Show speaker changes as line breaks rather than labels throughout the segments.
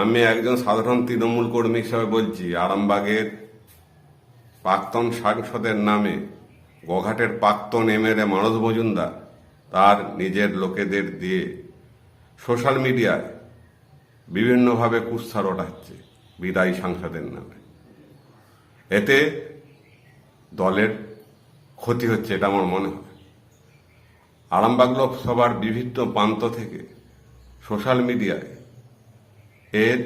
আমি একজন সাধারণ তৃণমূল কর্মী হিসাবে বলছি, আরামবাগের প্রাক্তন সাংসদের নামে গঘাটের প্রাক্তন এমএলএ মানস মজুমদার তার নিজের লোকেদের দিয়ে সোশ্যাল মিডিয়ায় বিভিন্নভাবে কুৎসা রটাচ্ছে বিদায়ী সাংসদের নামে। এতে দলের ক্ষতি হচ্ছে, এটা আমার মনে হয়। আরামবাগ লোকসভার বিভিন্ন প্রান্ত থেকে সোশ্যাল মিডিয়ায় এর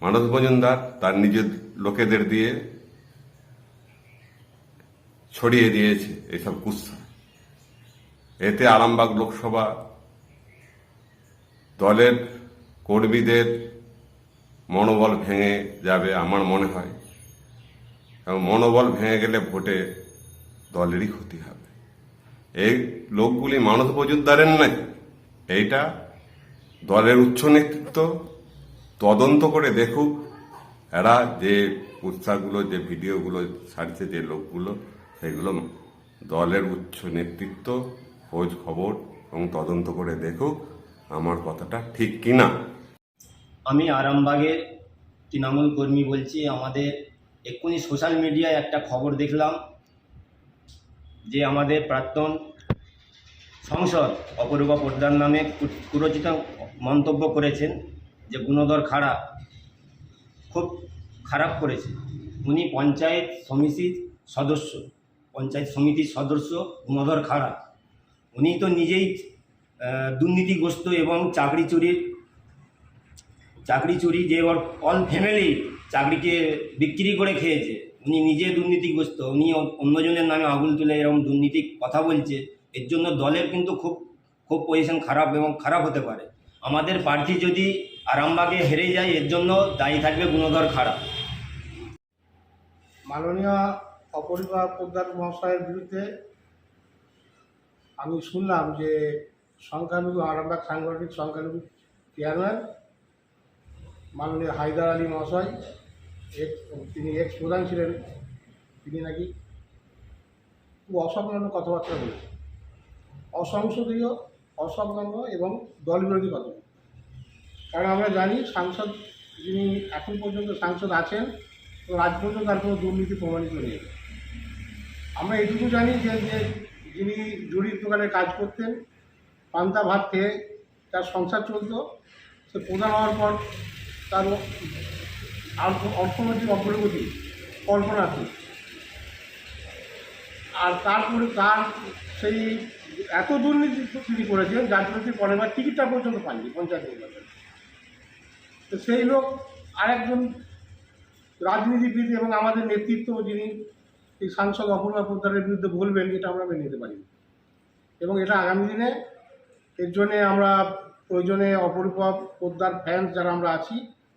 মানস মজুমদার তার নিজের লোকেদের দিয়ে ছড়িয়ে দিয়েছে এইসব কুৎসা। এতে আরামবাগ লোকসভা দলের কর্মীদের মনোবল ভেঙে যাবে আমার মনে হয়। এবং মনোবল ভেঙে গেলে ভোটে দলেরই ক্ষতি হবে। এই লোকগুলি মানস মজুমদারের নাই এইটা দলের উচ্চ নেতৃত্ব তদন্ত করে দেখুক, এরা যে উৎসাহগুলো যে ভিডিওগুলো ছাড়ছে, যে লোকগুলো, সেগুলো দলের উচ্চ নেতৃত্ব, খোঁজ খবর এবং তদন্ত করে দেখুক আমার কথাটা ঠিক কিনা।
আমি আরামবাগের তৃণমূল কর্মী বলছি, আমাদের এক্ষুনি সোশ্যাল মিডিয়ায় একটা খবর দেখলাম যে আমাদের প্রাক্তন সংসদ অপরূপা পোদ্দার নামে কুরচিত মন্তব্য করেছেন যে গুণধর খাড়া খুব খারাপ করেছে। উনি পঞ্চায়েত সমিতির সদস্য, পঞ্চায়েত সমিতির সদস্য গুণধর খাড়া। উনি তো নিজেই দুর্নীতিগ্রস্ত এবং চাকরি চুরির, চাকরি চুরি যে ওর অল ফ্যামিলি চাকরিকে বিক্রি করে খেয়েছে। উনি নিজে দুর্নীতিগ্রস্ত, উনি অন্যজনের নামে আগুন তুলে এরকম দুর্নীতি কথা বলছে। এর জন্য দলের কিন্তু খুব খুব পজিশন খারাপ এবং খারাপ হতে পারে। আমাদের প্রার্থী যদি আরামবাগে হেরে যায়, এর জন্য দায়ী থাকবে গুণধর খারাপ
মাননীয় অপরিবা পোদ্দার মহাশয়ের বিরুদ্ধে আমি শুনলাম যে সংখ্যালঘু, আরামবাগ সাংগঠনিক সংখ্যালঘু চেয়ারম্যান মাননীয় হায়দার আলী মহাশয়, এক, তিনি এক্স প্রধান ছিলেন। তিনি নাকি খুব অসংলগ্ন কথাবার্তা বলেছেন। অসংসদীয় অসংলগ্ন এবং দলবিরোধী কথা কারণ আমরা জানি সাংসদ যিনি এখন পর্যন্ত সাংসদ আছেন আজ পর্যন্ত তার কোনো দুর্নীতি প্রমাণিত নেই। আমরা এটুকু জানি যে যিনি জুড়ির দোকানে কাজ করতেন, পান্তা ভাত খেয়ে তার সংসার চলত, সে প্রধান হওয়ার পর তার অর্থনৈতিক অগ্রগতি কল্পনাতীত। আর তারপরে তার সেই এত দুর্নীতি তিনি করেছেন যার জন্য তিনি পরের বার টিকিটটা পর্যন্ত পাননি, পঞ্চায়েত নির্বাচনে। তো সেই লোক আরেকজন রাজনীতিবিদ এবং আমাদের নেতৃত্ব যিনি, এই সাংসদ অপূর্বা পোদ্দারের বিরুদ্ধে বলবেন, এটা আমরা মেনে নিতে পারি এবং এটা আগামী দিনে, এর জন্যে আমরা প্রয়োজনে অপরূপা পোদ্দার ফ্যান্স যারা আমরা আছি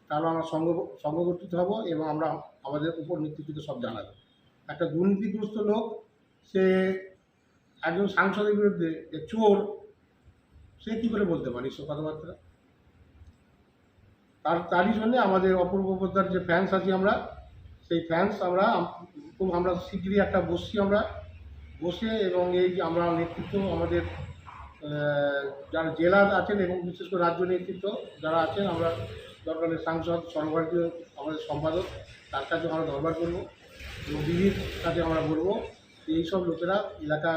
তারা আমরা সঙ্গ সংগঠিত হব এবং আমরা আমাদের উপর নেতৃত্বকে সব জানাব। একটা দুর্নীতিগ্রস্ত লোক সে একজন সাংসদের বিরুদ্ধে যে চোর, সে কী করে বলতে পারে সব কথাবার্তা? তার, তারই জন্যে আমাদের অপূর্ব পোদ্দার যে ফ্যান্স আছি আমরা, সেই ফ্যান্স আমরা খুব আমরা শীঘ্রই একটা বসছি আমরা, বসে এবং এই যে আমরা নেতৃত্ব আমাদের যারা জেলা আছেন এবং বিশেষ করে রাজ্য নেতৃত্ব যারা আছেন, আমরা দরকারের সাংসদ সর্বভারতীয় আমাদের সম্পাদক, তার কাছে আমরা দরবার করব এবং দিদির কাছে আমরা বলব। এইসব লোকেরা এলাকা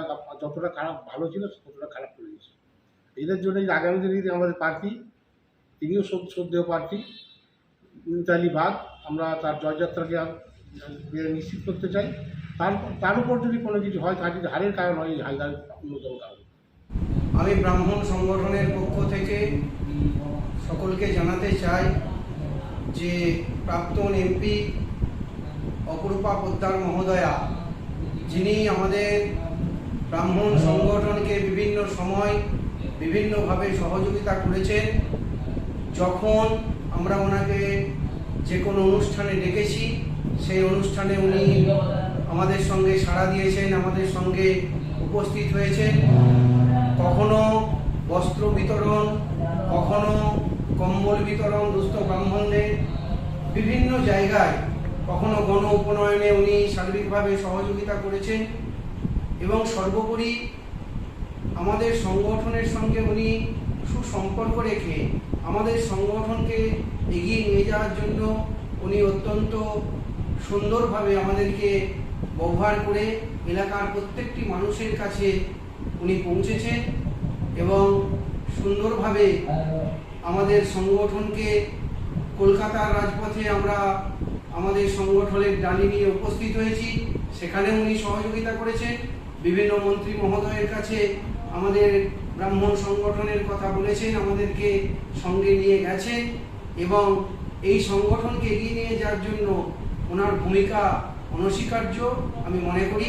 যতটা খারাপ, ভালো ছিল ততটা খারাপ করে দিয়েছে। এদের জন্য আগামী দিনে আমাদের প্রার্থী তিনিও শ্রদ্ধেয় প্রার্থী মিতালি বাগ আমরা তার জয়যাত্রাকে নিশ্চিত করতে চাই। তার তার উপর যদি কোনো কিছু হয়, তার যদি হারের কারণ হয় এই হায়দার অন্যতম কারণ।
আমি ব্রাহ্মণ সংগঠনের পক্ষ থেকে সকলকে জানাতে চাই যে প্রাক্তন এমপি অপরূপা পোদ্দার মহোদয়া যিনি আমাদের ব্রাহ্মণ সংগঠনকে বিভিন্ন সময় বিভিন্নভাবে সহযোগিতা করেছেন যখন আমরা ওনাকে যে কোনো অনুষ্ঠানে ডেকেছি সেই অনুষ্ঠানে উনি আমাদের সঙ্গে সাড়া দিয়েছেন আমাদের সঙ্গে উপস্থিত হয়েছেন। কখনো বস্ত্র বিতরণ কখনো কম্বল বিতরণ দুস্থ ব্রাহ্মণদের বিভিন্ন জায়গায় কখনো গণ উপনয়নে উনি সার্বিকভাবে সহযোগিতা করেছেন এবং সর্বোপরি আমাদের সংগঠনের সঙ্গে উনি সুসম্পর্ক রেখে আমাদের সংগঠনকে এগিয়ে নিয়ে যাওয়ার জন্য উনি অত্যন্ত সুন্দরভাবে আমাদেরকে ব্যবহার করে এলাকার প্রত্যেকটি মানুষের কাছে উনি পৌঁছেছেন এবং সুন্দরভাবে আমাদের সংগঠনকে কলকাতার রাজপথে আমরা আমাদের সংগঠনের ডালি নিয়ে উপস্থিত হয়েছি। সেখানে উনি সহযোগিতা করেছেন। বিভিন্ন মন্ত্রী মহোদয়ের কাছে আমাদের ব্রাহ্মণ সংগঠনের কথা বলেছেন, আমাদেরকে সঙ্গে নিয়ে গেছেন এবং এই সংগঠনকে এগিয়ে নিয়ে যাওয়ার জন্য ওনার ভূমিকা অনস্বীকার্য আমি মনে করি।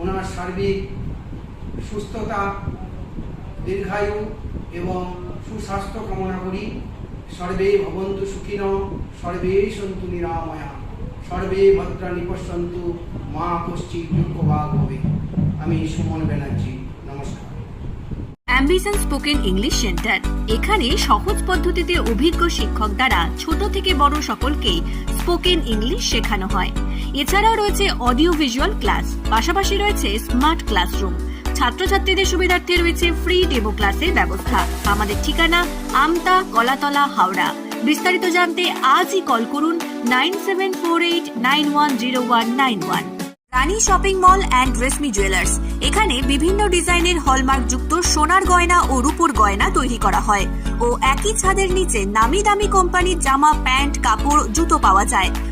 ওনার সার্বিক সুস্থতা, দীর্ঘায়ু এবং সুস্বাস্থ্য কামনা করি। সর্বে ভবন্তু সুখিন, সর্বে সন্তু নিরাময়া, সর্বে ভদ্রাণী পশ্যন্তু মা কশ্চিৎ দুঃখবাগ হবে। আমি সুমন ব্যানার্জি, নমস্কার।
অ্যাম্বিশন স্পোকেন ইংলিশ সেন্টার এখানে সহজ পদ্ধতিতে অভিজ্ঞ শিক্ষক দ্বারা ছোট থেকে বড় সকলকেই স্পোকেন ইংলিশ শেখানো হয়। এছাড়াও রয়েছে অডিও ভিজুয়াল ক্লাস পাশাপাশি রয়েছে স্মার্ট ক্লাসরুম ছাত্রছাত্রীদের সুবিধার্থে রয়েছে ফ্রি ডেমো ক্লাসের ব্যবস্থা। আমাদের ঠিকানা আমতা কলাতলা হাওড়া। বিস্তারিত জানতে আজই কল করুন nine seven four eight nine one zero one nine one Rani shopping mall and Reshmi jewellers এখানে বিভিন্ন ডিজাইনের হলমার্ক যুক্ত সোনার গয়না ও রূপোর গয়না তৈরি করা হয়। ও একই ছাদের নিচে নামি দামি কোম্পানির জামা, প্যান্ট, কাপড়, জুতো পাওয়া যায়।